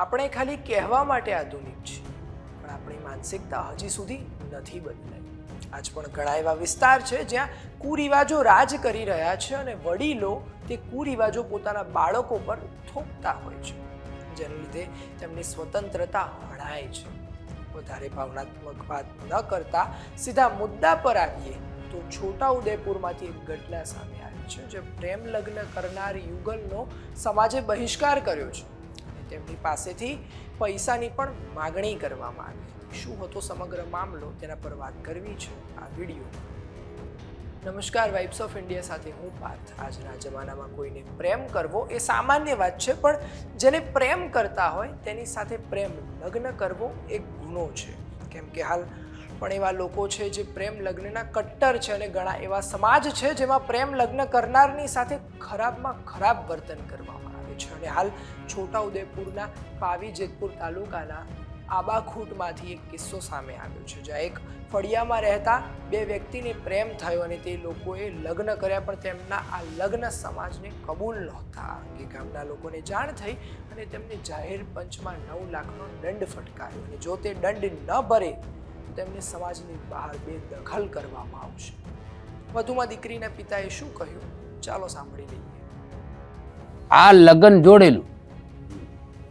આપણે ખાલી કહેવા માટે આધુનિક છે. પણ આપણી માનસિકતા હજી સુધી નથી બદલાઈ. આજ પણ ઘણા એવા વિસ્તાર છે જ્યાં કુરિવાજો રાજ કરી રહ્યા છે અને વડીલો તે કુરિવાજો પોતાના બાળકો પર થોપતા હોય છે. જેને લીધે તેમની સ્વતંત્રતા હણાય છે. વધારે ભાવનાત્મક વાત ન કરતા સીધા મુદ્દા પર આવીએ તો છોટા ઉદયપુરમાંથી એક ઘટના સામે આવી છે, જે પ્રેમ લગ્ન કરનાર યુગલનો સમાજે બહિષ્કાર કર્યો છે. તેમની પાસેથી પૈસાની પણ માગણી કરવામાં આવી. શું હતો સમગ્ર મામલો? તેના પર વાત કરવી છે આ વીડિયો નમસ્કાર વાઇબ્સ ઓફ ઇન્ડિયા સાથે હું પાર્થ. આજના જમાનામાં કોઈને પ્રેમ કરવો એ સામાન્ય વાત છે, પણ જેને પ્રેમ કરતા હોય તેની સાથે પ્રેમ લગ્ન કરવો એ ગુનો છે. કેમ કે હાલ પણ એવા લોકો છે જે પ્રેમ લગ્નના કટ્ટર છે અને ઘણા એવા સમાજ છે જેમાં પ્રેમ લગ્ન કરનારની સાથે ખરાબમાં ખરાબ વર્તન કરવામાં આવે છે અને હાલ છોટાઉદેપુરના પાવી જેતપુર તાલુકાના આબાખૂટમાંથી એક કિસ્સો સામે આવ્યો છે, જ્યાં એક ફળિયામાં રહેતા બે વ્યક્તિને પ્રેમ થયો અને તે લોકોએ લગ્ન કર્યા, પણ તેમના આ લગ્ન સમાજને કબૂલ નહોતા. કે ગામના લોકોને જાણ થઈ અને તેમને જાહેર પંચમાં નવ લાખનો દંડ ફટકાર્યો અને જો તે દંડ ન ભરે, તો તેમને સમાજની બહાર બેદખલ કરવામાં આવશે. વધુમાં દીકરીના પિતાએ શું કહ્યું? ચાલો સાંભળી લઈએ. આ લગ્ન જોડેલું.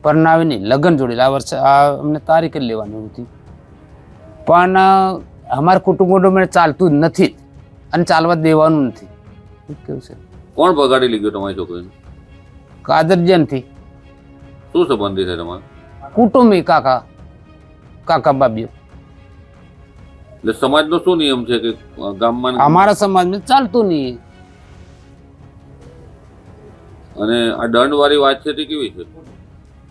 પરણાવીને લગ્ન જોડેલું. આ વર્ષે આ અમને તારીખ જ લેવાની હતી. પણ અમારા કુટુંબ મને ચાલતું જ નથી અને ચાલવા દેવાનું નથી. કેવું છે? કોણ બગાડી લીધું તમારી છોકરીને? કાદરજનથી. શું સંબંધી છે તમારે? કુટુંબી કાકા કાકા બાબીઓ. એટલે સમાજનો શું નિયમ છે કે ગામમાં અમારા સમાજમાં ચાલતું નહીં. અને આ દંડ વાળી વાત છે તે કેવી છે?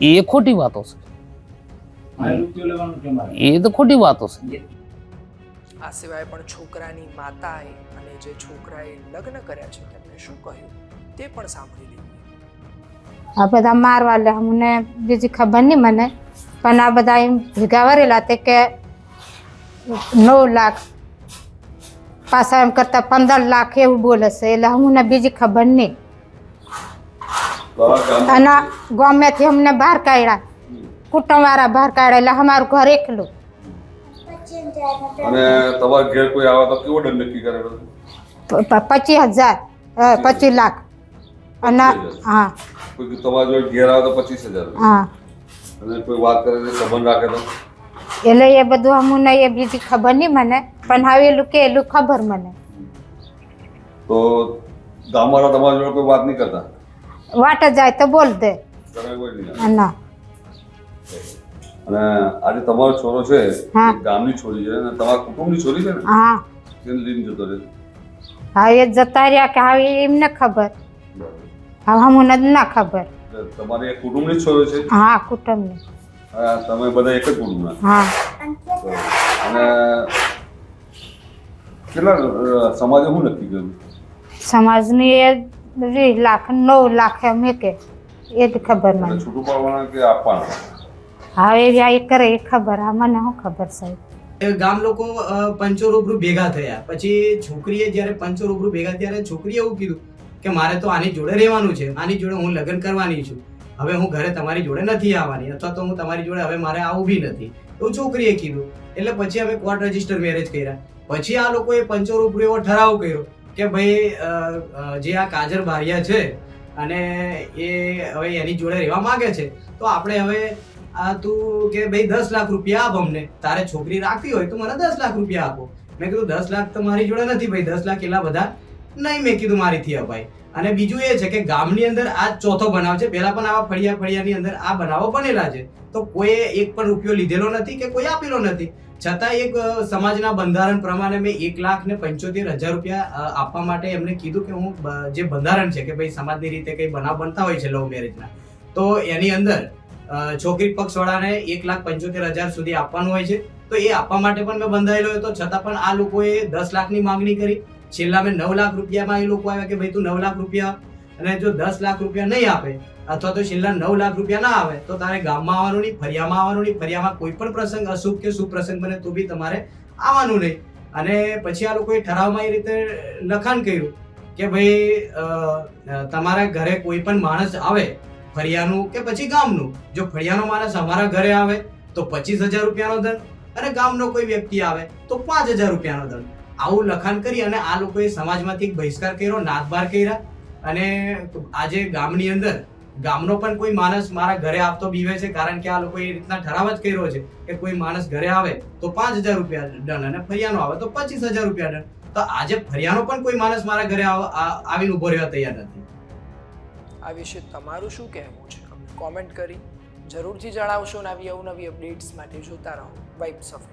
એ ખોટી વાતો છે. એ તો ખોટી વાતો છે. આ સિવાય પણ છોકરાની માતાએ અને જે છોકરાએ લગ્ન કર્યા છે તેમણે શું કહ્યું તે પણ સાંભળી લીધું આ બધા મારવા લે મને બીજી ખબર નહીં મને પણ આ બધા એમ ભેગા વરેલા તે કે નવ લાખ પાછા એમ કરતા પંદર લાખ એવું બોલે છે એટલે હું બીજી ખબર નહીં. અને ગમેથી અમને બહાર કાઢ્યા. કુટુંબવાળા બહાર કાઢ્યા. એટલે અમારું ઘર એકલું. અને તમારા ઘેર કોઈ આવે તો કેવો દંડ નક્કી કરેલો પચીસ હજાર. પચીસ લાખ. અને હા. કોઈ તમારા જોડે ઘેર આવે તો પચીસ હજાર હા. અને કોઈ વાત કરે તો સંબંધ રાખે તો? એટલે એ બધું અમને એ બીજી ખબર નહીં મને. પણ હવે એલું કે એલું ખબર મને. તો ગામવાળા તમારા જોડે કોઈ વાત નહીં કરતા? વાટ જાય તો બોલ દે. ના અને આજે તમારો છોરો છે. ગામની છોરી છે અને તમારા કુટુંબની છોરી છે ને? હા. તેને લઈને જતો રહે હા એ જતા રહ્યા કે હવે એમને ખબર. હવે અમને જ ના ખબર. તમારે એક કુટુંબની છોરો છે? હા કુટુંબની. હા, તમે બધા એક જ કુટુંબના? હા. અને કેટલા સમાજે શું નક્કી કર્યું? સમાજની એ વીસ લાખ નવ લાખ એમ એ કે એ જ ખબર મને. છૂટું પાડવાના કે આપવાના? હવે એ કરે એ ખબર. આ મને શું ખબર સાહેબ? એ ગામ લોકો પંચો રૂબરૂ ભેગા થયા. પછી છોકરીએ જ્યારે પંચો રૂબરૂ ભેગા ત્યારે છોકરીએ એવું કીધું કે મારે તો આની જોડે રહેવાનું છે. આની જોડે હું લગ્ન કરવાની છું. હવે હું ઘરે તમારી જોડે નથી આવવાની. અથવા તો હું તમારી જોડે હવે મારે આવું બી નથી. એવું છોકરીએ કીધું. એટલે પછી અમે કોર્ટ રજિસ્ટર મેરેજ કર્યા. પછી આ લોકોએ પંચો રૂબરૂ એવો ઠરાવ કર્યો કે ભાઈ જે આ કાજર બારિયા છે અને એ હવે એની જોડે રહેવા માંગે છે, તો આપણે હવે આ તું કે ભાઈ દસ લાખ રૂપિયા આપ અમને, તારે છોકરી રાખવી હોય તો મને દસ લાખ રૂપિયા આપો. મેં કીધું, દસ લાખ તો મારી જોડે નથી ભાઈ, દસ લાખ એટલા બધા નહીં મેં કીધું મારીથી અપાય. અને બીજું એ છે કે ગામની અંદર આ ચોથો બનાવ છે. પહેલા પણ આવા ફળિયા ફળિયાની અંદર આ બનાવો બનેલા છે. તો કોઈએ એક પણ રૂપિયો લીધેલો નથી કે કોઈ આપેલો નથી. છતાં એક સમાજના બંધારણ પ્રમાણે મેં એક લાખ ને પંચોતેર હજાર રૂપિયા આપવા માટે એમને કીધું કે હું જે બંધારણ છે કે ભાઈ સમાજની રીતે કંઈ બનાવ બનતા હોય છે લવ મેરેજના, તો એની અંદર છોકરી પક્ષવાળાને એક લાખ પંચોતેર હજાર સુધી આપવાનું હોય છે. તો એ આપવા માટે પણ મેં બંધાયેલો હતો. છતાં પણ આ લોકોએ દસ લાખની માંગણી કરી. છેલ્લા મેં નવ લાખ રૂપિયામાં એ લોકો આવ્યા કે ભાઈ તું નવ લાખ રૂપિયા અને જો દસ લાખ રૂપિયા નહીં આપે, અથવા તો છેલ્લા નવ લાખ રૂપિયા ના આવે, તો તારે ગામમાં આવવાનું નહીં, ફરિયામાં આવવાનું નહીં, ફરિયામાં કોઈ પણ પ્રસંગ અશુભ કે શુભ પ્રસંગ બને તો બી તમારે આવવાનું નહીં. અને પછી આ લોકોએ ઠરાવમાં એ રીતે લખાણ કર્યું કે ભાઈ તમારા ઘરે કોઈ પણ માણસ આવે ફળિયાનું કે પછી ગામનું. જો ફળિયાનો માણસ અમારા ઘરે આવે તો પચીસ હજાર રૂપિયાનો દંડ અને ગામનો કોઈ વ્યક્તિ આવે તો પાંચ હજાર રૂપિયાનો દંડ આવું લખાણ કરી અને આ લોકોએ સમાજમાંથી બહિષ્કાર કર્યો, નાથબાર કર્યા. અને આજે ગામની અંદર, ગામનો પણ કોઈ માણસ મારા ઘરે આવતો બીવે છે, કારણ કે આ લોકો એ રીતના ઠરાવ જ કર્યો છે કે કોઈ માણસ ઘરે આવે તો પાંચ હજાર રૂપિયા દંડ અને ફરિયાનો આવે તો પચીસ હજાર રૂપિયા દંડ. તો આજે ફરિયાનો પણ કોઈ માણસ મારા ઘરે આવીને ઊભો રહેવા તૈયાર નથી. આ વિશે તમારું શું કહેવું છે? કોમેન્ટ કરી જરૂરથી જણાવશો અને આવી અવનવી અપડેટ્સ માટે જોતા રહો. Vibes of